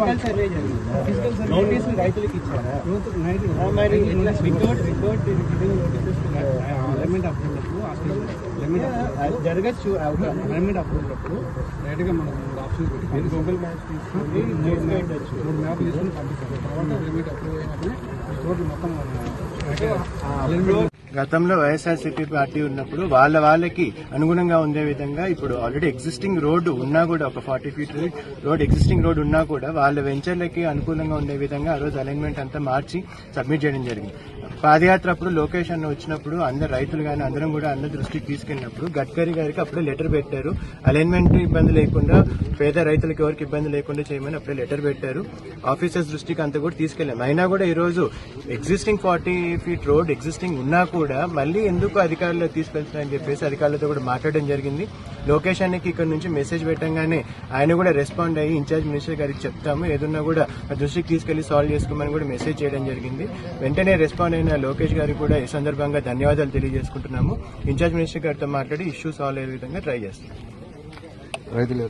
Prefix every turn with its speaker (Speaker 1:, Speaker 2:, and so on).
Speaker 1: Physical survey జరిగింది. Physical survey నోటీసులు రైతులకు ఇచ్చారా?
Speaker 2: వితౌట్ వితౌట్ నోటీసెస్ అప్పుడు జరగచ్చు.
Speaker 1: అలైన్మెంట్ అప్రూవల్ అప్పుడు డైరెక్ట్గా మనం ఆప్షన్ పెట్టి. గూగుల్ మ్యాప్స్ తీసుకుని మూడు మ్యాప్ తీసుకుని పంపిస్తాం. తర్వాత అలైన్మెంట్ అప్రూవ్ అయినప్పుడు మొత్తం
Speaker 2: గతంలో వైఎస్ఆర్సీపీ పార్టీ ఉన్నప్పుడు వాళ్ళ వాళ్ళకి అనుగుణంగా ఉండే విధంగా ఇప్పుడు ఆల్రెడీ ఎగ్జిస్టింగ్ రోడ్డు ఉన్నా కూడా ఒక forty feet road existing road ఉన్నా కూడా వాళ్ళ వెంచర్లకి అనుకూలంగా ఉండే విధంగా ఆ రోజు అలైన్మెంట్ అంతా మార్చి సబ్మిట్ చేయడం జరిగింది. పాదయాత్ర అప్పుడు లోకేష్ అన్న వచ్చినప్పుడు అందరు రైతులు కానీ అందరం కూడా అందరి దృష్టికి తీసుకెళ్ళినప్పుడు గడ్కరీ గారికి అప్పుడే లెటర్ పెట్టారు. అలైన్మెంట్ ఇబ్బంది లేకుండా పేద రైతులకు ఎవరికి ఇబ్బంది లేకుండా చేయమని అప్పుడే లెటర్ పెట్టారు. ఆఫీసర్స్ దృష్టికి అంతా కూడా తీసుకెళ్ళాం అయినా కూడా ఈరోజు existing forty feet road existing ఉన్నా కూడా మళ్ళీ ఎందుకు అధికారులు తీసుకెళ్తున్నారని చెప్పేసి అధికారులతో కూడా మాట్లాడడం జరిగింది. లోకేష్ అన్నకి ఇక్కడ నుంచి మెసేజ్ పెట్టంగానే ఆయన కూడా రెస్పాండ్ అయ్యి ఇన్ఛార్జ్ మినిస్టర్ గారికి చెప్తాము. ఏదన్నా కూడా దృష్టికి తీసుకెళ్ళి సాల్వ్ చేసుకోమని కూడా మెసేజ్ చేయడం జరిగింది. వెంటనే రెస్పాండ్ అయిన లోకేష్ గారికి కూడా ఈ సందర్భంగా ధన్యవాదాలు తెలియజేసుకుంటున్నాము. ఇన్ఛార్జ్ మినిస్టర్ గారితో మాట్లాడి ఇష్యూ సాల్వ్ అయ్యే విధంగా ట్రై చేస్తాం
Speaker 3: రైతులు